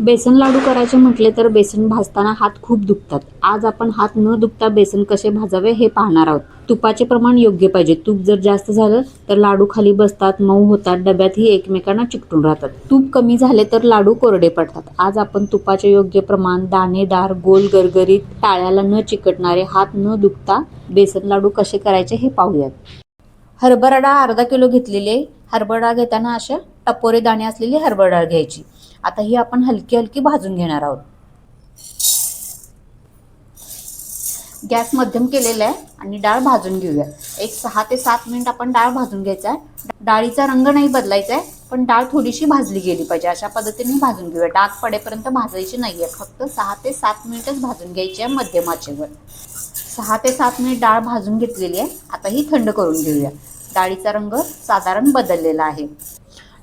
बेसन लाडू करायचे म्हटले तर बेसन भाजताना हात खूप दुखतात. आज आपण हात न दुखता बेसन कसे भाजावे हे पाहणार आहोत. तुपाचे प्रमाण योग्य पाहिजे. तूप जर जास्त झालं तर लाडू खाली बसतात मऊ होतात डब्यातही एकमेकांना चिकटून राहतात. तूप कमी झाले तर लाडू कोरडे पडतात. आज आपण तुपाचे योग्य प्रमाण दाणेदार गोल गरगरीत टाळ्याला न चिकटणारे हात न दुखता बेसन लाडू कसे करायचे हे पाहूयात. हरभरा डाळ अर्धा किलो घेतलेले आहे. हरभरा डाळ घेताना अशा टपोरे दाणे असलेली हरभरा डाळ घ्यायची. आता ही आपण हलकी हलकी भाजून घेणार आहोत. गॅस मध्यम केलेला आहे आणि डाळ भाजून घेऊया. एक सहा ते सात मिनिट आपण डाळ भाजून घ्यायचा आहे. डाळीचा रंग नाही बदलायचा आहे पण डाळ थोडीशी भाजली गेली पाहिजे. अशा पद्धतीने भाजून घेऊया. डाग पडेपर्यंत भाजायची नाही आहे फक्त सहा ते सात मिनिटच भाजून घ्यायची आहे मध्यम आचेवर. सहा ते सात मिनिट डाळ भाजून घेतलेली आहे. आता ही थंड करून घेऊया. डाळीचा रंग साधारण बदललेला आहे.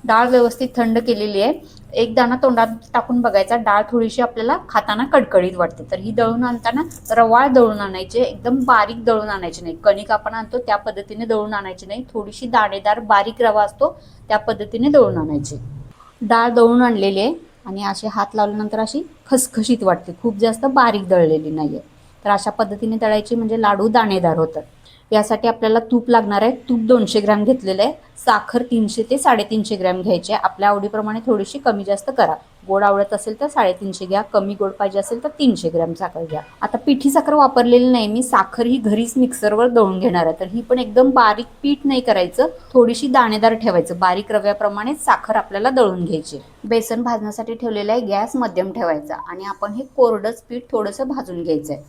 डाळ व्यवस्थित थंड केलेली आहे. एक दाणा तोंडात टाकून बघायचा. डाळ थोडीशी आपल्याला खाताना कडकडीत वाटते. तर ही दळून आणताना रवाळ दळून आणायचे. एकदम बारीक दळून आणायचे नाही. कणिक आपण आणतो त्या पद्धतीने दळून आणायची नाही. थोडीशी दाणेदार बारीक रवा असतो त्या पद्धतीने दळून आणायची. डाळ दळून आणलेली आहे आणि असे हात लावल्यानंतर अशी खसखशीत वाटते. खूप जास्त बारीक दळलेली नाही आहे तर अशा पद्धतीने दळायची म्हणजे लाडू दाणेदार होतात. यासाठी आपल्याला तूप लागणार आहे. तूप दोनशे ग्रॅम घेतलेलं आहे. साखर तीनशे ते साडेतीनशे ग्रॅम घ्यायची आहे. आपल्या आवडीप्रमाणे थोडीशी कमी जास्त करा. गोड आवडत असेल तर साडेतीनशे घ्या. कमी गोड पाहिजे असेल तर तीनशे ग्रॅम साखर घ्या. आता पिठी साखर वापरलेली नाही मी. साखर ही घरीच मिक्सरवर दळून घेणार आहे. तर ही पण एकदम बारीक पीठ नाही करायचं. थोडीशी दाणेदार ठेवायचं. बारीक रव्याप्रमाणे साखर आपल्याला दळून घ्यायची बेसन भाजण्यासाठी ठेवलेलं आहे. गॅस मध्यम ठेवायचा. आणि आपण हे कोरडंच पीठ थोडंसं भाजून घ्यायचं आहे.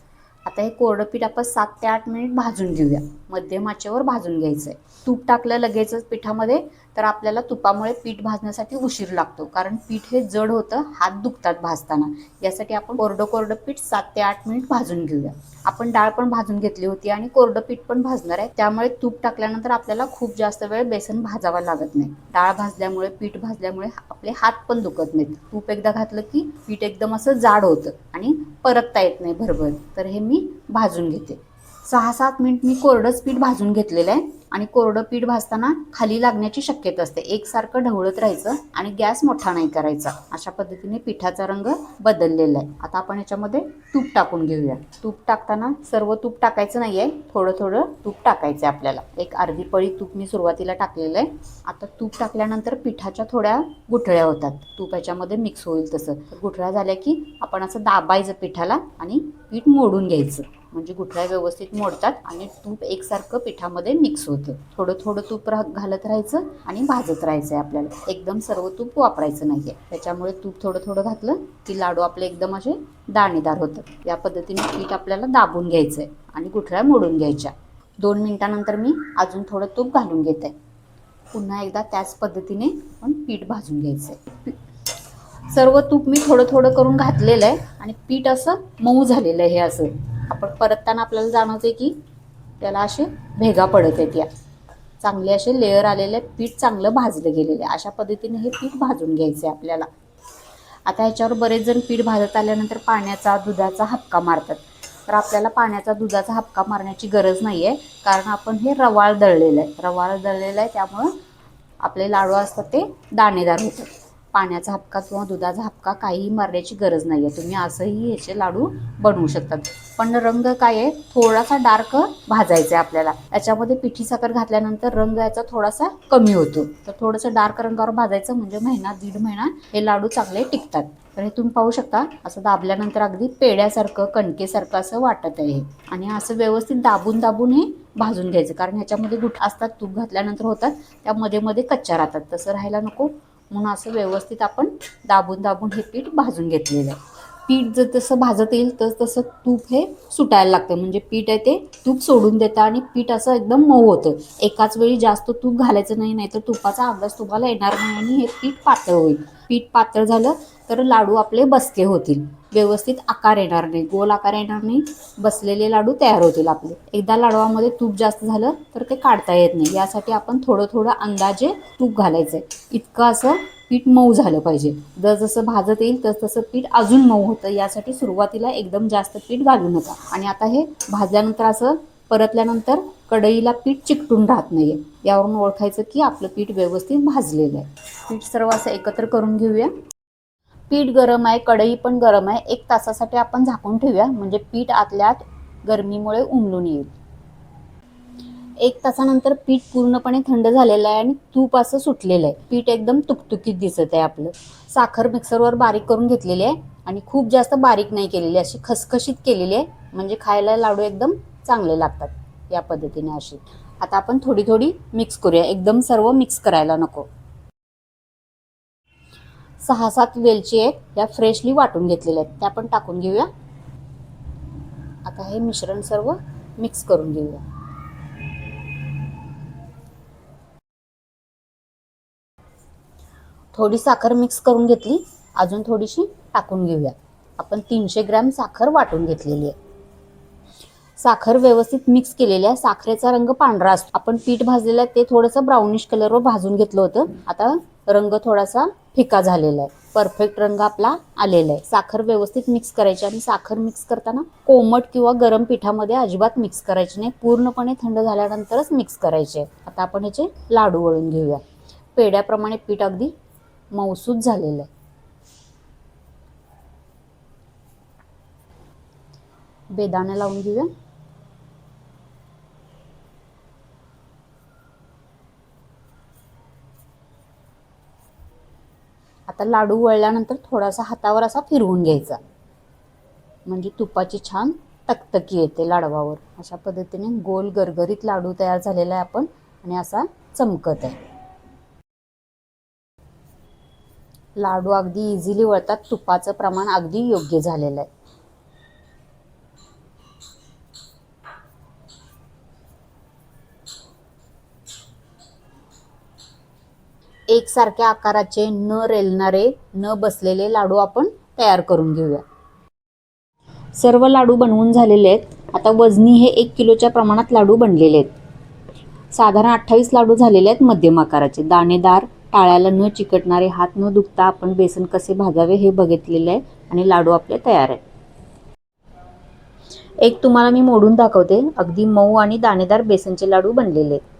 आता हे कोरडं पीठ आपण सात ते आठ मिनिट भाजून घेऊया. मध्यम आचेवर भाजून घ्यायचं आहे तूप टाकलं लगेचच पिठामध्ये तर आपल्याला तुपामुळे पीठ भाजण्यासाठी उशीर लागतो. कारण पीठ हे जड होतं हात दुखतात भाजताना. यासाठी आपण कोरडं कोरडं पीठ सात ते आठ मिनिट भाजून घेऊया. आपण डाळ पण भाजून घेतली होती आणि कोरडं पीठ पण भाजणार आहे. त्यामुळे तूप टाकल्यानंतर आपल्याला खूप जास्त वेळ बेसन भाजावा लागत नाही. डाळ भाजल्यामुळे पीठ भाजल्यामुळे आपले हात पण दुखत नाहीत. तूप एकदा घातलं की पीठ एकदम असं जाड होतं आणि परतता येत नाही भरभर. तर हे मी भाजून घेते. सहा सात मिनिट मी कोरडंच पीठ भाजून घेतलेलं आहे आणि कोरडं पीठ भाजताना खाली लागण्याची शक्यता असते. एकसारखं ढवळत राहायचं आणि गॅस मोठा नाही करायचा. अशा पद्धतीने पिठाचा रंग बदललेला आहे. आता आपण याच्यामध्ये तूप टाकून घेऊया. तूप टाकताना सर्व तूप टाकायचं नाही आहे. थोडं थोडं तूप टाकायचं आहे आपल्याला. एक अर्धी पळी तूप मी सुरुवातीला टाकलेलं आहे. आता तूप टाकल्यानंतर पिठाच्या थोड्या गुठळ्या होतात. तूप याच्यामध्ये मिक्स होईल तसं. गुठळ्या झाल्या की आपण असं दाबायचं पिठाला आणि पीठ मोडून घ्यायचं. म्हणजे गुठळ्या व्यवस्थित मोडतात आणि तूप एकसारखं पिठामध्ये मिक्स होतं. थोडं थोडं तूप राह घालत राहायचं आणि भाजत राहायचं आहे आपल्याला. एकदम सर्व तूप वापरायचं नाही आहे त्याच्यामुळे तूप थोडं थोडं घातलं की लाडू आपले एकदम असे दाणेदार होतं या पद्धतीने पीठ आपल्याला दाबून घ्यायचं आहे आणि गुठळ्या मोडून घ्यायच्या. दोन मिनटानंतर मी अजून थोडं तूप घालून घेते. पुन्हा एकदा त्याच पद्धतीने पण पीठ भाजून घ्यायचं आहे सर्व तूप मी थोडं थोडं करून घातलेलं आहे आणि पीठ असं मऊ झालेलं आहे हे असं. आपण परतताना आपल्याला जाणवते की त्याला असे भेगा पडत आहेत या. चांगले असे लेअर आलेले आहेत पीठ चांगलं भाजलं गेलेलं आहे. अशा पद्धतीने हे पीठ भाजून घ्यायचं आहे आपल्याला. आता ह्याच्यावर बरेच जण पीठ भाजत आल्यानंतर पाण्याचा दुधाचा हपका मारतात. तर आपल्याला पाण्याचा दुधाचा हपका मारण्याची गरज नाही आहे कारण आपण हे रवाळ दळलेलं आहे. रवाळ दळलेलं आहे त्यामुळं आपले लाडू असतात ते दाणेदार होतात. पाण्याचा हपका किंवा दुधाचा हपका काहीही मारण्याची गरज नाही आहे तुम्ही असंही ह्याचे लाडू बनवू शकतात पण रंग काय आहे? थोडासा डार्क भाजायचा आहे आपल्याला. याच्यामध्ये पिठी साखर घातल्यानंतर रंग याचा थोडासा कमी होतो. तर थोडंसं डार्क रंगावर भाजायचं म्हणजे महिना दीड महिना हे लाडू चांगले टिकतात. तर हे तुम्ही पाहू शकता. असं दाबल्यानंतर अगदी पेड्यासारखं कणकेसारखं असं वाटत आहे आणि असं व्यवस्थित दाबून दाबून हे भाजून घ्यायचं. कारण ह्याच्यामध्ये गुठ असतात तूप घातल्यानंतर होतात. त्या मध्ये मध्ये कच्च्या राहतात. तसं राहायला नको. म्हणून असं व्यवस्थित आपण दाबून दाबून हे पीठ भाजून घेतलेलं आहे. पीठ जर तसं भाजत येईल तर तसं तूप हे सुटायला लागतं. म्हणजे पीठ आहे ते तूप सोडून देतं आणि पीठ असं एकदम मऊ होतं. एकाच वेळी जास्त तूप घालायचं नाही नाहीतर तुपाचा अंदाज तुम्हाला येणार नाही आणि हे पीठ पातळ होईल. पीठ पातळ झालं तर लाडू आपले बसके होतील. व्यवस्थित आकार येणार नाही. गोल आकार येणार नाही. बसलेले लाडू तयार होतील आपले. एकदा लाडवामध्ये तूप जास्त झालं तर ते काढता येत नाही. यासाठी आपण थोडं थोडं अंदाजे तूप घालायचं आहे इतकं असं पीठ मऊ झालं पाहिजे. जर जसं भाजत येईल तस तसं पीठ अजून मऊ होतं. यासाठी सुरुवातीला एकदम जास्त पीठ घालू नका. आणि आता हे भाजल्यानंतर असं परतल्यानंतर कढईला पीठ चिकटून राहत नाहीये. यावरून ओळखायचं की आपलं पीठ व्यवस्थित भाजलेलं आहे. पीठ सर्व असं एकत्र करून घेऊया. पीठ गरम आहे कढई पण गरम आहे. एक तासासाठी आपण झाकून ठेवूया. म्हणजे पीठ आतल्यात गरमीमुळे उमलून येईल. एक तासानंतर पीठ पूर्णपणे थंड झालेलं आहे आणि तूप असं सुटलेलं आहे. पीठ एकदम तुकतुकीत दिसत आहे आपलं. साखर मिक्सरवर बारीक करून घेतलेली आहे आणि खूप जास्त बारीक नाही केलेली अशी खसखशीत केलेली आहे. म्हणजे खायला लाडू एकदम चांगले लागतात या पद्धतीने अशी आता आपण थोडी थोडी मिक्स करूया. एकदम सर्व मिक्स करायला नको. सहा सात वेलची आहेत या फ्रेशली वाटून घेतलेल्या आहेत. त्या पण टाकून घेऊया. आता हे मिश्रण सर्व मिक्स करून घेऊया. थोडी साखर मिक्स करून घेतली अजून थोडीशी टाकून घेऊया. आपण तीनशे ग्रॅम साखर वाटून घेतलेली आहे. साखर व्यवस्थित मिक्स केलेली आहे. साखरेचा रंग पांढरा असतो. आपण पीठ भाजलेलं आहे ते थोडंसं ब्राउनिश कलरवर भाजून घेतलं होतं. आता रंग थोडासा फिका झालेला आहे. परफेक्ट रंग आपला आलेला आहे. साखर व्यवस्थित मिक्स करायची आणि साखर मिक्स करताना कोमट किंवा गरम पिठामध्ये अजिबात मिक्स करायची नाही. पूर्णपणे थंड झाल्यानंतरच मिक्स करायचे आता आपण ह्याचे लाडू वळून घेऊया. पेड्याप्रमाणे पीठ अगदी मौसूद झालेलं आहे. बेदाणा लावून घेऊया. आता लाडू वळल्यानंतर थोडासा हातावर असा फिरवून घ्यायचा. म्हणजे तुपाची छान तकतकी येते लाडवावर. अशा पद्धतीने गोल गरगरीत लाडू तयार झालेला आहे आपण आणि असा चमकत आहे. लाडू अगदी इझिली वळतात. तुपाचं प्रमाण अगदी योग्य झालेलं आहे. एकसारख्या आकाराचे न रेलणारे न बसलेले लाडू आपण तयार करून घेऊया. सर्व लाडू बनवून झालेले आहेत. आता वजनी हे एक किलोच्या प्रमाणात लाडू बनलेले आहेत. साधारण अठ्ठावीस लाडू झालेले आहेत मध्यम आकाराचे. दाणेदार टाळ्याला न चिकटणारे हात न दुखता आपण बेसन कसे भाजावे हे बघितलेले आहे आणि लाडू आपले तयार आहेत. एक तुम्हाला मी मोडून दाखवते. अगदी मऊ आणि दाणेदार बेसनचे लाडू बनलेले आहेत.